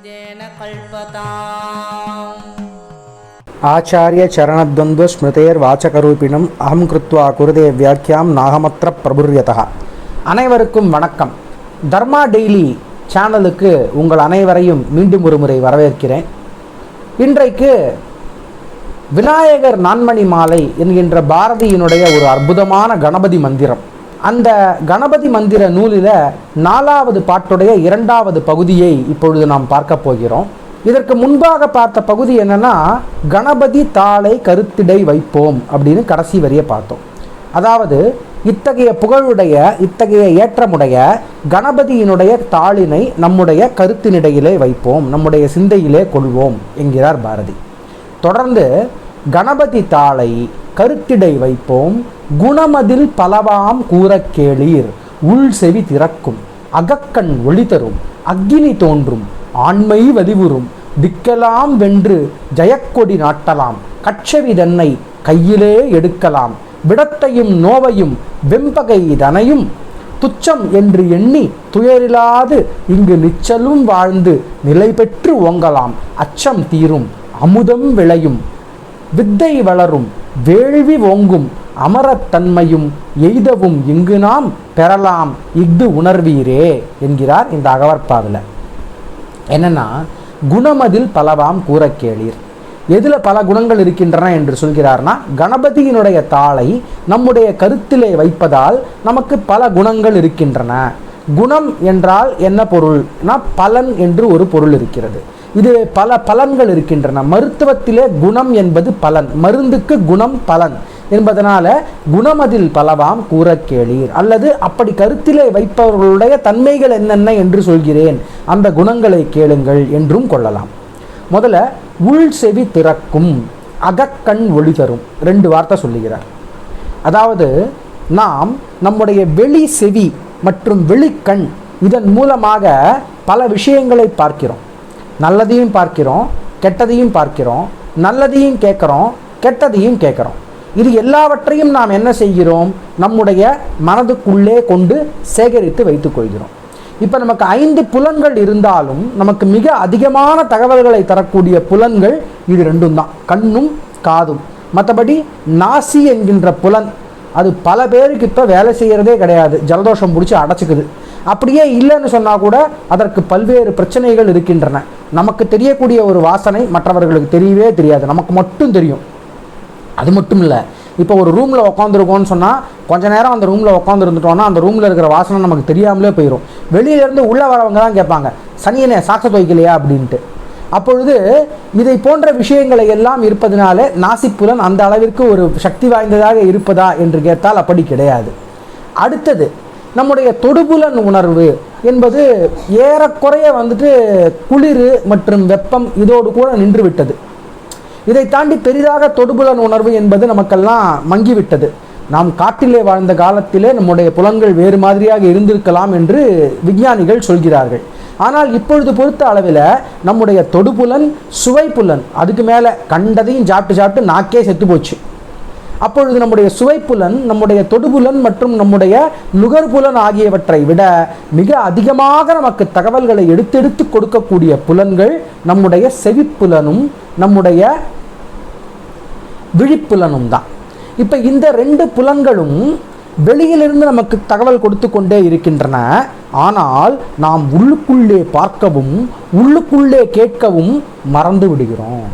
येन कल्पताम् ஆச்சாரிய சரணத்வந்த்வ ஸ்மிருதேர் வாச்சகரூபிணம் அகம் கிருத்வா குருதே வியாக்கியாம் நாகமத்திர பிரபுரியதா அனைவருக்கும் வணக்கம் தர்மா டெய்லி சேனலுக்கு உங்கள் அனைவரையும் மீண்டும் ஒரு முறை வரவேற்கிறேன் இன்றைக்கு விநாயகர் நான்மணி மாலை என்கின்ற பாரதியினுடைய ஒரு அற்புதமான கணபதி மந்திரம் அந்த கணபதி மந்திர நூலில் நாலாவது பாட்டுடைய இரண்டாவது பகுதியை இப்பொழுது நாம் பார்க்க போகிறோம். இதற்கு முன்பாக பார்த்த பகுதி என்னென்னா கணபதி தாளை கருத்திடை வைப்போம் அப்படின்னு கடைசி வரியை பார்த்தோம். அதாவது இத்தகைய புகழுடைய இத்தகைய ஏற்றமுடைய கணபதியினுடைய தாளினை நம்முடைய கருத்தினிடையிலே வைப்போம் நம்முடைய சிந்தையிலே கொள்வோம் என்கிறார் பாரதி. தொடர்ந்து கணபதி தாளை கருத்திடை வைப்போம். குணமதில் பலவாம் கூறக் கேளீர். உள் செவி திறக்கும். அகக்கண் ஒளி தரும். அக்கினி தோன்றும். ஆண்மை வதிவுறும். திக்கலாம் வென்று ஜெயக்கொடி நாட்டலாம். கட்சவி தன்னை கையிலே எடுக்கலாம். விடத்தையும் நோவையும் வெம்பகை தனையும் துச்சம் என்று எண்ணி துயரிலாது இங்கு நிச்சலும் வாழ்ந்து நிலை பெற்று ஓங்கலாம். அச்சம் தீரும். அமுதம் விளையும். வித்தை வளரும். வேள்வி ஓங்கும் அமரத்தன்மையும் எய்தவும் இங்கு நாம் பெறலாம். இஃது உணர்வீரே என்கிறார் இந்த அகவற்பாவில் என்னன்னா குணமதில் பலவாம் கூற கேளீர். எதில் பல குணங்கள் இருக்கின்றன என்று சொல்கிறார்னா கணபதியினுடைய தாளை நம்முடைய கருத்திலே வைப்பதால் நமக்கு பல குணங்கள் இருக்கின்றன. குணம் என்றால் என்ன பொருள்னா பலன் என்று ஒரு பொருள் இருக்கிறது. இது பல பலன்கள் இருக்கின்றன. மருத்துவத்திலே குணம் என்பது பலன். மருந்துக்கு குணம் பலன் என்பதனால குணமதில் பலவாம் கூற கேளீர். அல்லது அப்படி கருத்திலே வைப்பவர்களுடைய தன்மைகள் என்னென்ன என்று சொல்கிறேன். அந்த குணங்களை கேளுங்கள் என்றும் கொள்ளலாம். முதல்ல உள் செவி திறக்கும் அகக்கண் ஒளி தரும். ரெண்டு வார்த்தை சொல்லுகிறார். அதாவது நாம் நம்முடைய வெளி செவி மற்றும் வெளிக்கண் இதன் மூலமாக பல விஷயங்களை பார்க்கிறோம். நல்லதையும் பார்க்கிறோம் கெட்டதையும் பார்க்கிறோம் நல்லதையும் கேட்குறோம் கெட்டதையும் கேட்குறோம். இது எல்லாவற்றையும் நாம் என்ன செய்கிறோம்? நம்முடைய மனதுக்குள்ளே கொண்டு சேகரித்து வைத்துக்கொள்கிறோம் இப்போ நமக்கு ஐந்து புலன்கள் இருந்தாலும் நமக்கு மிக அதிகமான தகவல்களை தரக்கூடிய புலன்கள் இது ரெண்டும் தான். கண்ணும் காதும். மற்றபடி நாசி என்கின்ற புலன் அது பல பேருக்கு இப்போ வேலை செய்கிறதே கிடையாது. ஜலதோஷம் பிடிச்சி அடைச்சிக்குது. அப்படியே இல்லைன்னு சொன்னால் கூட அதற்கு பல்வேறு பிரச்சனைகள் இருக்கின்றன. நமக்கு தெரியக்கூடிய ஒரு வாசனை மற்றவர்களுக்கு தெரியவே தெரியாது. நமக்கு மட்டும் தெரியும். அது மட்டும் இல்லை இப்போ ஒரு ரூமில் உட்காந்துருக்கோன்னு சொன்னால் கொஞ்ச நேரம் அந்த ரூமில் உட்காந்துருந்துட்டோம்னா அந்த ரூமில் இருக்கிற வாசனை நமக்கு தெரியாமலே போயிடும் வெளியிலேருந்து உள்ளே வரவங்க தான் கேட்பாங்க சனியனே சாக்க துவைக்கலையா? அப்படின்ட்டு. அப்பொழுது இதை போன்ற விஷயங்களை எல்லாம் இருப்பதனால நாசிப்புலன் அந்த அளவிற்கு ஒரு சக்தி வாய்ந்ததாக இருப்பதா என்று கேட்டால் அப்படி கிடையாது. அடுத்தது நம்முடைய தொடுபுலன் உணர்வு. என்பது ஏறக்குறைய வந்துட்டு குளிர் மற்றும் வெப்பம் இதோடு கூட நின்றுவிட்டது. இதை தாண்டி பெரிதாக தொடுபுலன் உணர்வு என்பது நமக்கெல்லாம் மங்கிவிட்டது. நாம் காட்டிலே வாழ்ந்த காலத்திலே நம்முடைய புலன்கள் வேறு மாதிரியாக இருந்திருக்கலாம் என்று விஞ்ஞானிகள் சொல்கிறார்கள். ஆனால் இப்பொழுது பொறுத்த அளவில் நம்முடைய தொடுபுலன் சுவை புலன் அதுக்கு மேலே கண்டதையும் சாப்பிட்டு சாப்பிட்டு நாக்கே செத்து போச்சு. அப்பொழுது நம்முடைய சுவைப்புலன் நம்முடைய தொடுபுலன் மற்றும் நம்முடைய நுகர்புலன் ஆகியவற்றை விட மிக அதிகமாக நமக்கு தகவல்களை எடுத்தெடுத்து கொடுக்கக்கூடிய புலன்கள் நம்முடைய செவிப்புலனும் நம்முடைய விழிப்புலனும் தான். இப்போ இந்த ரெண்டு புலன்களும் வெளியிலிருந்து நமக்கு தகவல் கொடுத்து கொண்டே இருக்கின்றன. ஆனால் நாம் உள்ளுக்குள்ளே பார்க்கவும் உள்ளுக்குள்ளே கேட்கவும் மறந்து விடுகிறோம்.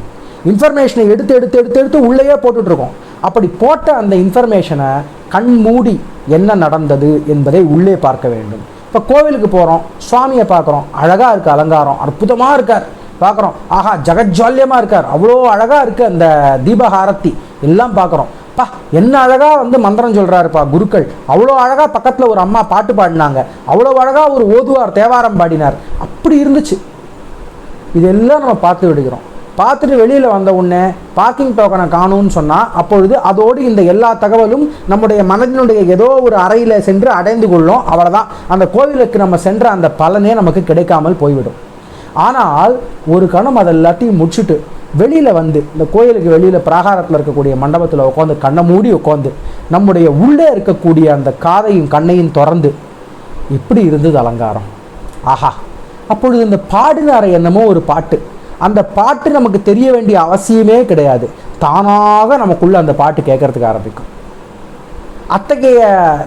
இன்ஃபர்மேஷனை எடுத்து எடுத்து எடுத்து எடுத்து உள்ளேயே போட்டுட்ருக்கோம் அப்படி போட்ட அந்த இன்ஃபர்மேஷனை கண் மூடி என்ன நடந்தது என்பதை உள்ளே பார்க்க வேண்டும். இப்போ கோவிலுக்கு போகிறோம் சுவாமியை பார்க்குறோம் அழகாக இருக்குது அலங்காரம் அற்புதமாக இருக்கார். பார்க்குறோம் ஆஹா ஜெகஜால்யமாக இருக்கார். அவ்வளோ அழகாக இருக்குது அந்த தீபஹாரத்தி. எல்லாம் பார்க்குறோம். பா என்ன அழகாக வந்து மந்திரம் சொல்கிறாருப்பா குருக்கள். அவ்வளோ அழகாக பக்கத்தில் ஒரு அம்மா பாட்டு பாடினாங்க. அவ்வளோ அழகாக ஒரு ஓதுவார் தேவாரம் பாடினார். அப்படி இருந்துச்சு. இதெல்லாம் நம்ம பார்த்து விடுகிறோம். பார்த்துட்டு வெளியில் வந்த உடனே பார்க்கிங் டோக்கனை காணும்னு சொன்னால் அப்பொழுது அதோடு இந்த எல்லா தகவலும் நம்முடைய மனதினுடைய ஏதோ ஒரு அறையில் சென்று அடைந்து கொள்ளும். அவ்வளோதான் அந்த கோவிலுக்கு நம்ம சென்ற அந்த பலனே நமக்கு கிடைக்காமல் போய்விடும். ஆனால் ஒரு கணம் அதை எல்லாத்தையும் முடிச்சுட்டு வெளியில் வந்து இந்த கோயிலுக்கு வெளியில் பிராகாரத்தில் இருக்கக்கூடிய மண்டபத்தில் உட்காந்து கண்ணை மூடி உட்காந்து நம்முடைய உள்ளே இருக்கக்கூடிய அந்த காதையும் கண்ணையும் திறந்து இப்படி இருந்தது அலங்காரம். ஆஹா. அப்பொழுது இந்த பாடினார என்னமோ ஒரு பாட்டு. அந்த பாட்டு நமக்கு தெரிய வேண்டிய அவசியமே கிடையாது. தானாக நமக்குள்ள அந்த பாட்டு கேட்கறதுக்கு ஆரம்பிக்கும். அத்தகைய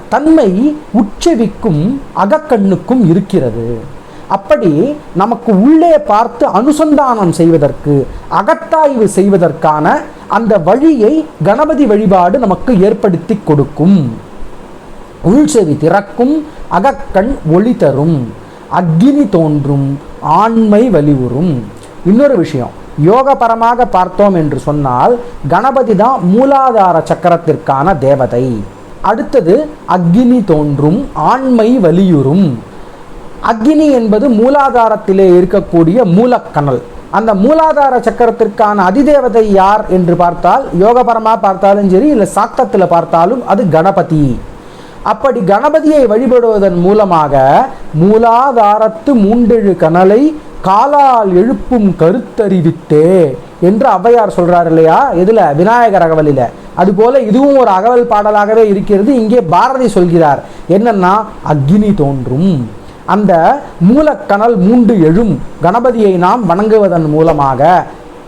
தன்மை உச்சவிக்கும் அகக்கண்ணுக்கும் இருக்கிறது. அப்படி நமக்கு உள்ளே பார்த்து அனுசந்தானம் செய்வதற்கு அகத்தாய்வு செய்வதற்கான அந்த வழியை கணபதி வழிபாடு நமக்கு ஏற்படுத்தி கொடுக்கும். உள்செவி திறக்கும் அகக்கண் ஒளி தரும் அக்னி தோன்றும் ஆண்மை வலிவுறும் இன்னொரு விஷயம் யோகபரமாக பார்த்தோம் என்று சொன்னால் கணபதி தான் மூலாதார சக்கரத்திற்கான தேவதை. அடுத்தது அக்னி தோன்றும் ஆண்மை வலியுறும். அக்னி என்பது மூலாதாரத்திலே இருக்கக்கூடிய மூலக்கணல். அந்த மூலாதார சக்கரத்திற்கான அதிதேவதை யார் என்று பார்த்தால் யோகபரமாக பார்த்தாலும் சரி இல்லை சாத்தத்தில் பார்த்தாலும் அது கணபதி. அப்படி கணபதியை வழிபடுவதன் மூலமாக மூலாதாரத்து மூண்டெழு கணலை காலால் எழுப்பும் கருத்தறிவித்தே என்று ஔவையார் சொல்கிறார் இல்லையா இதில் விநாயகர் அகவலில். அதுபோல இதுவும் ஒரு அகவல் பாடலாகவே இருக்கிறது. இங்கே பாரதி சொல்கிறார் என்னன்னா அக்னி தோன்றும். அந்த மூலக்கணல் மூண்டு எழும். கணபதியை நாம் வணங்குவதன் மூலமாக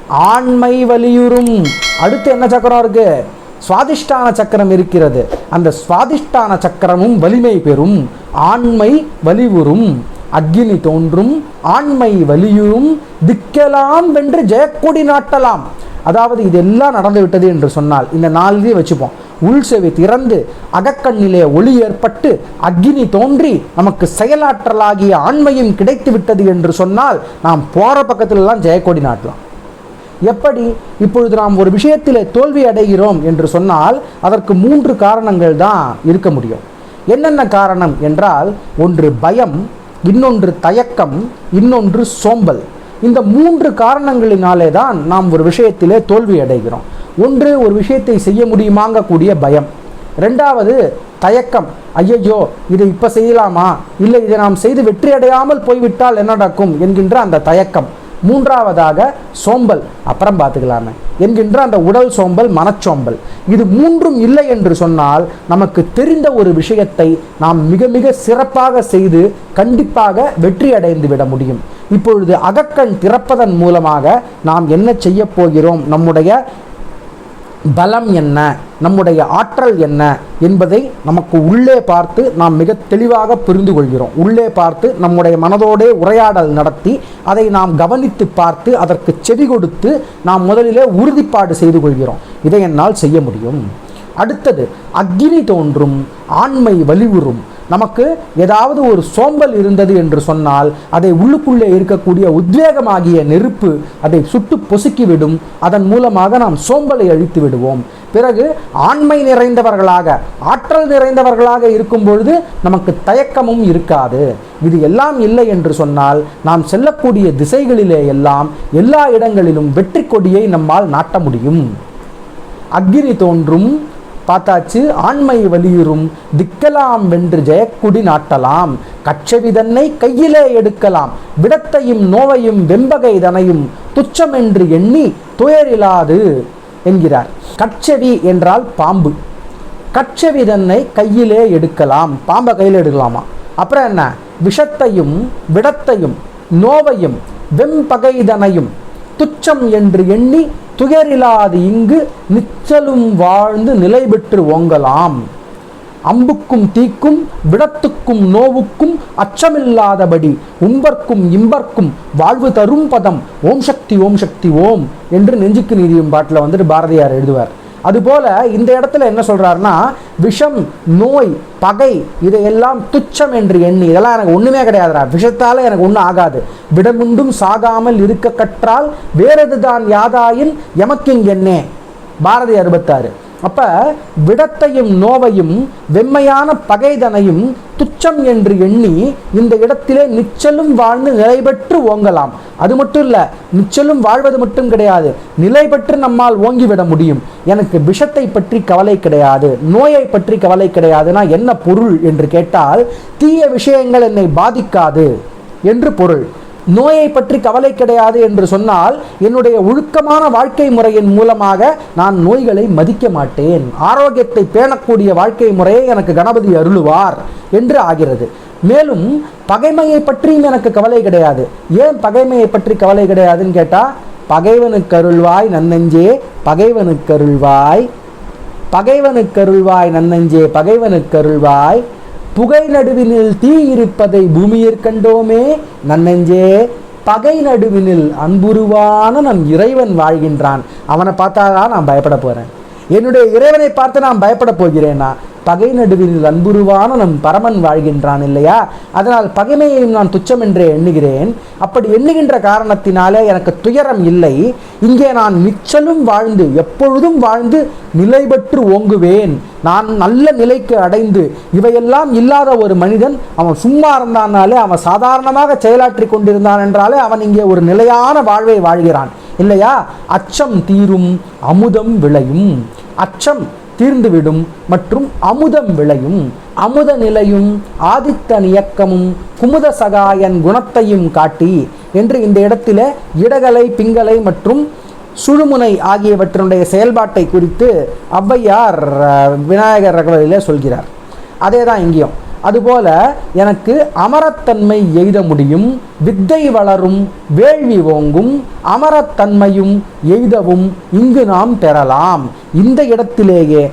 ஆண்மை வலியுறும். அடுத்து என்ன சக்கரம் இருக்கு? சுவாதிஷ்டான சக்கரம் இருக்கிறது. அந்த சுவாதிஷ்டான சக்கரமும் வலிமை பெறும். ஆண்மை வலிவுறும். அக்னி தோன்றும் ஆண்மை வலியுறும் திக்கலாம் வென்று ஜெயக்கொடி நாட்டலாம். அதாவது இதெல்லாம் நடந்து விட்டது என்று சொன்னால் இந்த நாளிலே வச்சுப்போம். உள் செவி திறந்து அகக்கண்ணிலே ஒளி ஏற்பட்டு அக்னி தோன்றி நமக்கு செயலாற்றலாகிய ஆண்மையும் கிடைத்து விட்டது என்று சொன்னால் நாம் போகிற பக்கத்திலெல்லாம் ஜெயக்கொடி நாட்டலாம். எப்படி? இப்பொழுது நாம் ஒரு விஷயத்தில் தோல்வி அடைகிறோம் என்று சொன்னால் அதற்கு மூன்று காரணங்கள் தான் இருக்க முடியும். என்னென்ன காரணம் என்றால் ஒன்று பயம் இன்னொன்று தயக்கம் இன்னொன்று சோம்பல். இந்த மூன்று காரணங்களினாலே தான் நாம் ஒரு விஷயத்திலே தோல்வி அடைகிறோம். ஒன்று ஒரு விஷயத்தை செய்ய முடியுமாங்கக்கூடிய பயம். ரெண்டாவது தயக்கம். ஐயையோ இதை இப்போ செய்யலாமா? இல்லை இதை நாம் செய்து வெற்றி அடையாமல் போய்விட்டால் என்ன நடக்கும்? என்கின்ற அந்த தயக்கம். மூன்றாவதாக சோம்பல். அப்புறம் பார்த்துக்கலாமே. என்கின்ற அந்த உடல் சோம்பல் மனச்சோம்பல். இது மூன்றும் இல்லை என்று சொன்னால் நமக்கு தெரிந்த ஒரு விஷயத்தை நாம் மிக மிக சிறப்பாக செய்து கண்டிப்பாக வெற்றி அடைந்து விட முடியும். இப்பொழுது அகக்கண் திறப்பதன் மூலமாக நாம் என்ன செய்ய போகிறோம்? நம்முடைய பலம் என்ன நம்முடைய ஆற்றல் என்ன என்பதை நமக்கு உள்ளே பார்த்து நாம் மிக தெளிவாக புரிந்து கொள்கிறோம். உள்ளே பார்த்து நம்முடைய மனதோடே உரையாடல் நடத்தி அதை நாம் கவனித்து பார்த்து அதற்கு செவி கொடுத்து நாம் முதலிலே உறுதிப்பாடு செய்து கொள்கிறோம். இதை என்னால் செய்ய முடியும். அடுத்தது அக்னி தோன்றும் ஆண்மை வலிவுறும் நமக்கு ஏதாவது ஒரு சோம்பல் இருந்தது என்று சொன்னால் அதை உள்ளுக்குள்ளே இருக்கக்கூடிய உத்வேகமாகிய நெருப்பு அதை சுட்டு பொசுக்கிவிடும். அதன் மூலமாக நாம் சோம்பலை அழித்து விடுவோம். பிறகு ஆண்மை நிறைந்தவர்களாக ஆற்றல் நிறைந்தவர்களாக இருக்கும் பொழுது நமக்கு தயக்கமும் இருக்காது. இது எல்லாம் இல்லை என்று சொன்னால் நாம் செல்லக்கூடிய திசைகளிலே எல்லாம் எல்லா இடங்களிலும் வெற்றி கொடியை நம்மால் நாட்ட முடியும். அக்னி தோன்றும் பார்த்தாச்சு ஆண்மை வலியுறும் திக்கலாம் வென்று ஜெயக்குடி நாட்டலாம் கச்சவிதன்னை கையிலே எடுக்கலாம் விடத்தையும் நோவையும் வெம்பகை தனையும் துச்சம் என்று எண்ணி துயரிலாது என்கிறார். கச்சவி என்றால் பாம்பு. கச்சவிதன்னை கையிலே எடுக்கலாம் பாம்பை கையில் எடுக்கலாமா? அப்புறம் என்ன? விஷத்தையும் விடத்தையும் நோவையும் வெம்பகைதனையும் துச்சம் என்று எண்ணி துயரிலாது இங்கு நிச்சலும் வாழ்ந்து நிலை பெற்று ஓங்கலாம். அம்புக்கும் தீக்கும் விடத்துக்கும் நோவுக்கும் அச்சமில்லாதபடி உம்பர்க்கும் இம்பர்க்கும் வாழ்வு தரும் பதம் ஓம் சக்தி ஓம் சக்தி ஓம் என்று நெஞ்சுக்கு நீதியும் பாட்டில் வந்துட்டு பாரதியார் எழுதுவார். அதுபோல இந்த இடத்துல என்ன சொல்கிறாருன்னா விஷம் நோய் பகை இதையெல்லாம் துச்சம் என்று எண்ணி இதெல்லாம் எனக்கு ஒன்றுமே கிடையாதுடா. விஷத்தால் எனக்கு ஒன்றும் ஆகாது. விடமுண்டும் சாகாமல் இருக்க கற்றால் வேறெதுதான் யாதாயின் எமக்கிங் என்னே பாரதி அறுபத்தாறு. அப்ப விடத்தையும் நோவையும் வெம்மையான பகைதனையும் துச்சம் என்று எண்ணி இந்த இடத்திலே நிச்சலும் வாழ்ந்து நிலை பெற்று ஓங்கலாம். அது மட்டும் இல்லை நிச்சலும் வாழ்வது மட்டும் கிடையாது நிலை பெற்று நம்மால் ஓங்கிவிட முடியும். எனக்கு விஷத்தை பற்றி கவலை கிடையாது நோயை பற்றி கவலை கிடையாதுன்னா என்ன பொருள் என்று கேட்டால் தீய விஷயங்கள் என்னை பாதிக்காது என்று பொருள். நோயை பற்றி கவலை கிடையாது என்று சொன்னால் என்னுடைய ஒழுக்கமான வாழ்க்கை முறையின் மூலமாக நான் நோய்களை மதிக்க மாட்டேன். ஆரோக்கியத்தை பேணக்கூடிய வாழ்க்கை முறையை எனக்கு கணபதி அருளுவார் என்று ஆகிறது. மேலும் பகைமையை பற்றியும் எனக்கு கவலை கிடையாது. ஏன் பகைமையை பற்றி கவலை கிடையாதுன்னு கேட்டால் பகைவனுக்கு அருள்வாய் நன்னெஞ்சே பகைவனுக்கு அருள்வாய் பகைவனுக்கு அருள்வாய் நன்னெஞ்சே பகைவனுக்கு அருள்வாய் புகை நடுவினில் தீ இருப்பதை பூமியிற் கண்டோமே. நன்னெஞ்சே பகை நடுவினில் அன்புருவான நம் இறைவன் வாழ்கின்றான். அவனை பார்த்தாதான் நான் பயப்பட போறேன். என்னுடைய இறைவனை பார்த்து நான் பயப்பட போகிறேனா பகை நடுவில் அன்புருவான நம் பரமன் வாழ்கின்றான் இல்லையா? அதனால் பகைமையையும் நான் துச்சம் என்றே எண்ணுகிறேன். அப்படி எண்ணுகின்ற காரணத்தினாலே எனக்கு துயரம் இல்லை. இங்கே நான் நிச்சலும் வாழ்ந்து எப்பொழுதும் வாழ்ந்து நிலை பெற்று ஓங்குவேன். நான் நல்ல நிலைக்கு அடைந்து இவையெல்லாம் இல்லாத ஒரு மனிதன் அவன் சும்மா இருந்தானாலே அவன் சாதாரணமாக செயலாற்றி கொண்டிருந்தான் என்றாலே அவன் இங்கே ஒரு நிலையான வாழ்வை வாழ்கிறான். இல்லையா? அச்சம் தீரும் அமுதம் விளையும். அச்சம் தீர்ந்துவிடும் மற்றும் அமுதம் விளையும். அமுத நிலையும் ஆதித்தன் இயக்கமும் குமுத சகாயன் குணத்தையும் காட்டி என்று இந்த இடத்தில இடகலை பிங்கலை மற்றும் சுழுமுனை ஆகியவற்றினுடைய செயல்பாட்டை குறித்து ஔவையார் விநாயகர் ரகவலிலே சொல்கிறார். அதே தான் இங்கேயும். அதுபோல எனக்கு அமரத்தன்மை எய்த முடியும் வித்தை வளரும் வேள்வி ஓங்கும் அமரத்தன்மையும் எய்தவும் இங்கு நாம் பெறலாம். இந்த இடத்திலேயே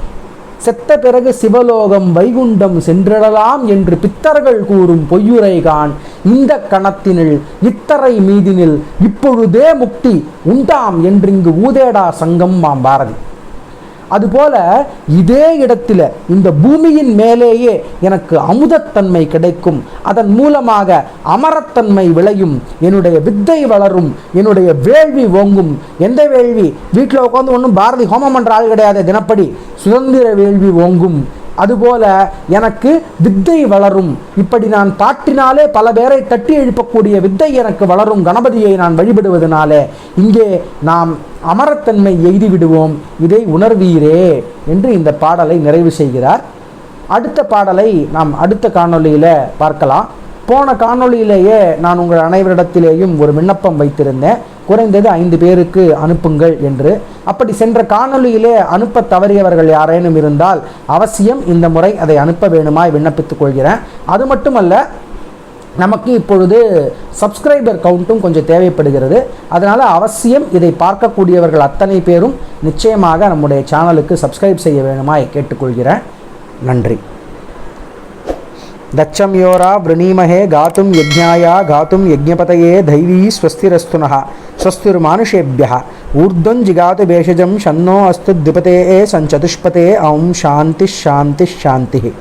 செத்த பிறகு சிவலோகம் வைகுண்டம் சென்றிடலாம் என்று பித்தர்கள் கூறும் பொய்யுரைகான் இந்த கணத்தினில் இத்தரை மீதினில் இப்பொழுதே முக்தி உண்டாம் என்றிங்கு ஊதேடா சங்கம் மாம் பாரதி. அதுபோல இதே இடத்துல இந்த பூமியின் மேலேயே எனக்கு அமுதத்தன்மை கிடைக்கும். அதன் மூலமாக அமரத்தன்மை விளையும். என்னுடைய வித்தை வளரும். என்னுடைய வேள்வி ஓங்கும். எந்த வேள்வி? வீட்டில் உட்காந்து ஒன்றும் பாரதி ஹோமம் பண்ணுற ஆள் கிடையாது. தினப்படி சுதந்திர வேள்வி ஓங்கும். அதுபோல எனக்கு வித்தை வளரும். இப்படி நான் பாட்டினாலே பல பேரை தட்டி எழுப்பக்கூடிய வித்தை எனக்கு வளரும். கணபதியை நான் வழிபடுவதனாலே இங்கே நாம் அமரத்தன்மை எய்தி விடுவோம் இதை உணர்வீரே என்று இந்த பாடலை நிறைவு செய்கிறார். அடுத்த பாடலை நாம் அடுத்த காணொளியில் பார்க்கலாம். போன காணொளியிலேயே நான் உங்கள் அனைவரிடத்திலேயும் ஒரு விண்ணப்பம் வைத்திருந்தேன். குறைந்தது ஐந்து பேருக்கு அனுப்புங்கள் என்று. அப்படி சென்ற காணொலியிலே அனுப்ப தவறியவர்கள் யாரேனும் இருந்தால் அவசியம் இந்த முறை அதை அனுப்ப வேணுமாய் விண்ணப்பித்துக் கொள்கிறேன். அது மட்டுமல்ல நமக்கு இப்பொழுது சப்ஸ்கிரைபர் கவுண்ட்டும் கொஞ்சம் தேவைப்படுகிறது. அதனால் அவசியம் இதை பார்க்கக்கூடியவர்கள் அத்தனை பேரும் நிச்சயமாக நம்முடைய சேனலுக்கு சப்ஸ்கிரைப் செய்ய வேணுமாய் கேட்டுக்கொள்கிறேன். நன்றி. దచ్చం యోరా వృణీమహే గాతుం యజ్ఞాయ గాతుం యజ్ఞపతయే దైవీ స్వస్తిరస్తున. స్వస్తిర్మానుషేభ్య. ఊర్ధ్వం జిగాతు భేషజం షన్నో అస్తు ద్విపతే సంచతుష్పతే ఔం శాంతి శాంతి శాంతి.